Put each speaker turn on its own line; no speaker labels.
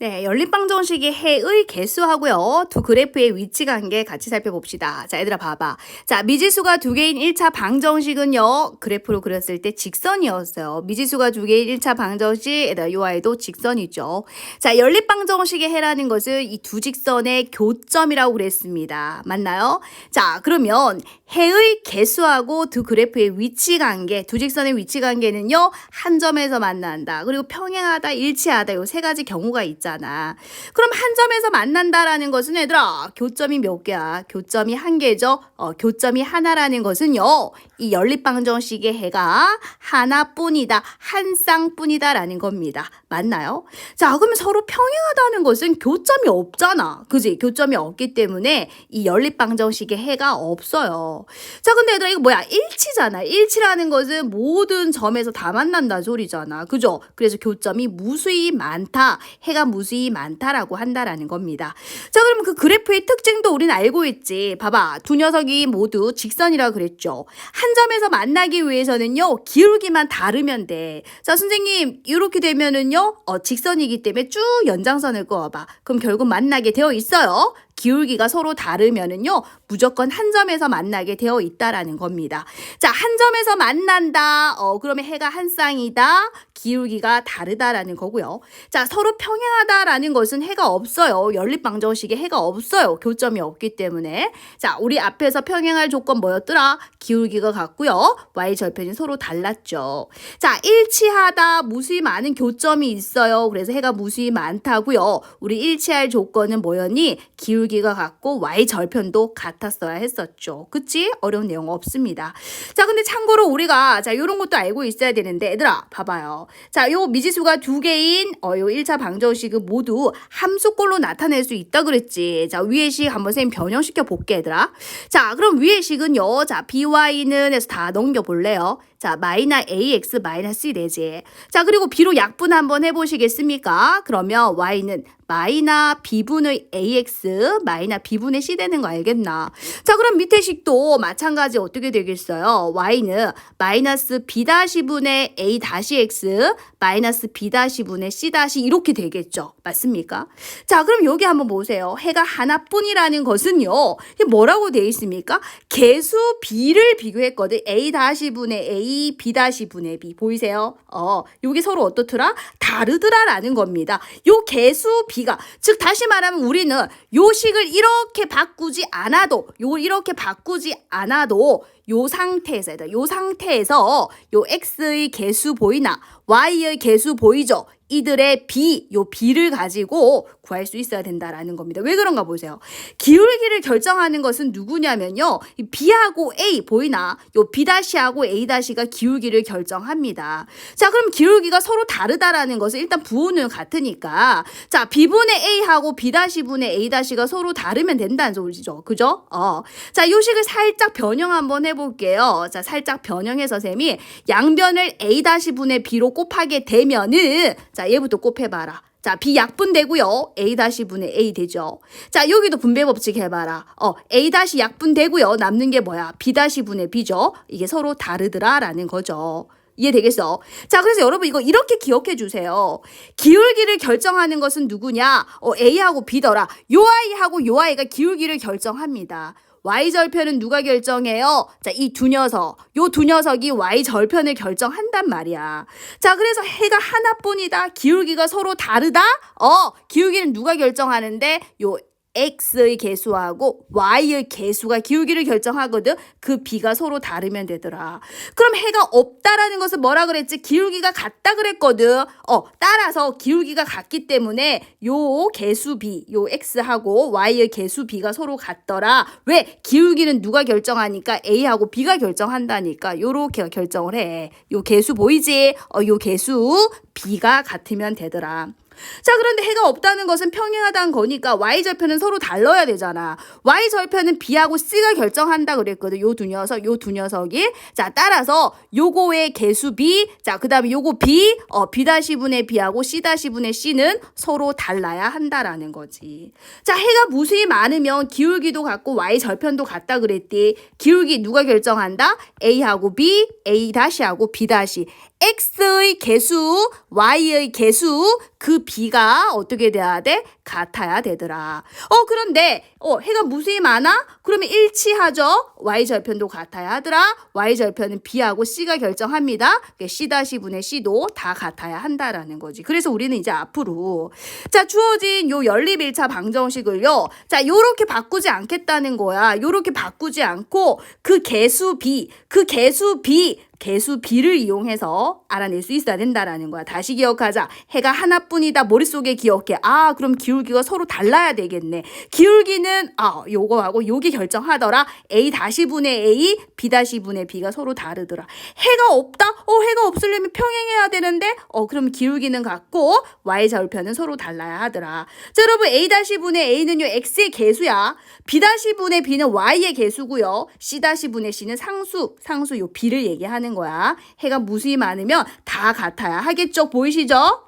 네, 연립방정식의 해의 개수하고요. 두 그래프의 위치 관계 같이 살펴봅시다. 자, 얘들아 봐봐. 자, 미지수가 두 개인 1차 방정식은요. 그래프로 그렸을 때 직선이었어요. 미지수가 두 개인 1차 방정식, 얘들아 요 아이도 직선이죠. 자, 연립방정식의 해라는 것은 이 두 직선의 교점이라고 그랬습니다. 맞나요? 자, 그러면 해의 개수하고 두 그래프의 위치 관계, 두 직선의 위치 관계는요. 한 점에서 만난다. 그리고 평행하다, 일치하다. 요 세 가지 경우가 있잖아. 그럼 한 점에서 만난다라는 것은 얘들아, 교점이 몇 개야? 교점이 한 개죠. 어, 교점이 하나라는 것은요. 이 연립방정식의 해가 하나뿐이다. 한 쌍뿐이다라는 겁니다. 맞나요? 자, 그러면 서로 평행하다는 것은 교점이 없잖아. 그지? 교점이 없기 때문에 이 연립방정식의 해가 없어요. 자, 근데 얘들아 이거 뭐야? 일치잖아. 일치라는 것은 모든 점에서 다 만난다는 소리잖아. 그죠? 그래서 교점이 무수히 많다. 해가 무수히 많다라고 한다라는 겁니다. 자, 그러면 그 그래프의 특징도 우리는 알고 있지. 봐봐. 두 녀석이 모두 직선이라 그랬죠. 한 점에서 만나기 위해서는요. 기울기만 다르면 돼. 자, 선생님, 이렇게 되면은요. 어, 직선이기 때문에 쭉 연장선을 그어봐. 그럼 결국 만나게 되어 있어요. 기울기가 서로 다르면은요, 무조건 한 점에서 만나게 되어 있다라는 겁니다. 자, 한 점에서 만난다. 어, 그러면 해가 한 쌍이다. 기울기가 다르다라는 거고요. 자, 서로 평행하다라는 것은 해가 없어요. 연립방정식에 해가 없어요. 교점이 없기 때문에. 자, 우리 앞에서 평행할 조건 뭐였더라? 기울기가 같고요. y 절편이 서로 달랐죠. 자, 일치하다. 무수히 많은 교점이 있어요. 그래서 해가 무수히 많다고요. 우리 일치할 조건은 뭐였니? 기울 기가 같고 y 절편도 같았어야 했었죠. 그치? 어려운 내용 없습니다. 자, 근데 참고로 우리가 자, 요런 것도 알고 있어야 되는데 얘들아, 봐봐요. 자, 요 미지수가 두 개인 어, 요 1차 방정식은 모두 함수꼴로 나타낼 수 있다 그랬지. 자, 위의 식 한번 선생님 변형시켜 볼게, 얘들아. 자, 그럼 위의 식은요. 자, by는 해서 다 넘겨 볼래요. 자, 마이너 ax 마이너스 1 되지. 자, 그리고 b로 약분 한번 해보시겠습니까? 그러면 y는 마이너 b분의 ax 마이너 b분의 c 되는 거 알겠나? 자, 그럼 밑에 식도 마찬가지 어떻게 되겠어요? y는 마이너스 b 다시분의 a 다시 x 마이너스 b 다시분의 c 이렇게 되겠죠. 맞습니까? 자, 그럼 여기 한번 보세요. 해가 하나뿐이라는 것은요. 뭐라고 되어 있습니까? 개수 b를 비교했거든. a 다시분의 a, b 다시분의 b 보이세요? 어, 여기 서로 어떻더라? 다르더라라는 겁니다. 요 개수 b가 즉 다시 말하면 우리는 요 식을 이렇게 바꾸지 않아도 요 이렇게 바꾸지 않아도 요 상태에서 요 상태에서 요 x의 개수 보이나 y의 개수 보이죠? 이들의 b, 요 b를 가지고 구할 수 있어야 된다라는 겁니다. 왜 그런가 보세요. 기울기를 결정하는 것은 누구냐면요. 이 b하고 a 보이나? 요 b-하고 a-가 기울기를 결정합니다. 자, 그럼 기울기가 서로 다르다라는 것은 일단 부호는 같으니까 자, b분의 a하고 b-분의 a-가 서로 다르면 된다는 소리죠. 그죠? 어. 자, 요 식을 살짝 변형 한번 해볼게요. 자, 살짝 변형해서 쌤이 양변을 a-분의 b로 곱하게 되면은 자, 얘부터 곱해봐라. 자, B 약분 되고요. A 다시 분의 A 되죠. 자, 여기도 분배 법칙 해봐라. 어, A 다시 약분 되고요. 남는 게 뭐야? B 다시 분의 B죠. 이게 서로 다르더라라는 거죠. 이해되겠어? 자, 그래서 여러분 이거 이렇게 기억해 주세요. 기울기를 결정하는 것은 누구냐? 어, A하고 B더라. 요 아이하고 요 아이가 기울기를 결정합니다. Y절편은 누가 결정해요? 자, 이 두 녀석. 요 두 녀석이 Y절편을 결정한단 말이야. 자, 그래서 해가 하나뿐이다. 기울기가 서로 다르다? 어, 기울기는 누가 결정하는데? 요 x의 개수하고 y의 개수가 기울기를 결정하거든. 그 b가 서로 다르면 되더라. 그럼 해가 없다라는 것은 뭐라 그랬지? 기울기가 같다 그랬거든. 어, 따라서 기울기가 같기 때문에 요 개수 b, 요 x하고 y의 개수 b가 서로 같더라. 왜? 기울기는 누가 결정하니까 a하고 b가 결정한다니까. 요렇게 결정을 해. 요 개수 보이지? 어, 요 개수 b가 같으면 되더라. 자, 그런데 해가 없다는 것은 평행하다는 거니까 y절편은 서로 달라야 되잖아. y절편은 b하고 c가 결정한다 그랬거든. 요 두 녀석, 요 두 녀석이. 자, 따라서 요거의 개수 b, 자, 그 다음에 요거 b, 어, b-분의 b하고 c-분의 c는 서로 달라야 한다라는 거지. 자, 해가 무수히 많으면 기울기도 같고 y절편도 같다 그랬디. 기울기 누가 결정한다? a하고 b, a-하고 b-. x의 개수, y의 개수, 그 B가 어떻게 돼야 돼? 같아야 되더라. 어, 그런데, 어, 해가 무수히 많아? 그러면 일치하죠? Y절편도 같아야 하더라. Y절편은 B하고 C가 결정합니다. C-분의 C도 다 같아야 한다라는 거지. 그래서 우리는 이제 앞으로, 자, 주어진 요 연립일차 방정식을요, 자, 요렇게 바꾸지 않겠다는 거야. 요렇게 바꾸지 않고, 그 개수 B, 그 개수 B, 개수 B를 이용해서 알아낼 수 있어야 된다라는 거야. 다시 기억하자. 해가 하나뿐이다. 머릿속에 기억해. 아, 그럼 기울 기가 서로 달라야 되겠네. 기울기는 아, 요거하고 요게 결정하더라. A 다시 분의 A, B 다시 분의 B가 서로 다르더라. 해가 없다? 어, 해가 없으려면 평행해야 되는데 어, 그럼 기울기는 같고 Y 절편은 서로 달라야 하더라. 자, 여러분 A 다시 분의 A는요 X의 개수야. B 다시 분의 B는 Y의 개수고요. C 다시 분의 C는 상수, 상수 요 B를 얘기하는 거야. 해가 무수히 많으면 다 같아야 하겠죠? 보이시죠?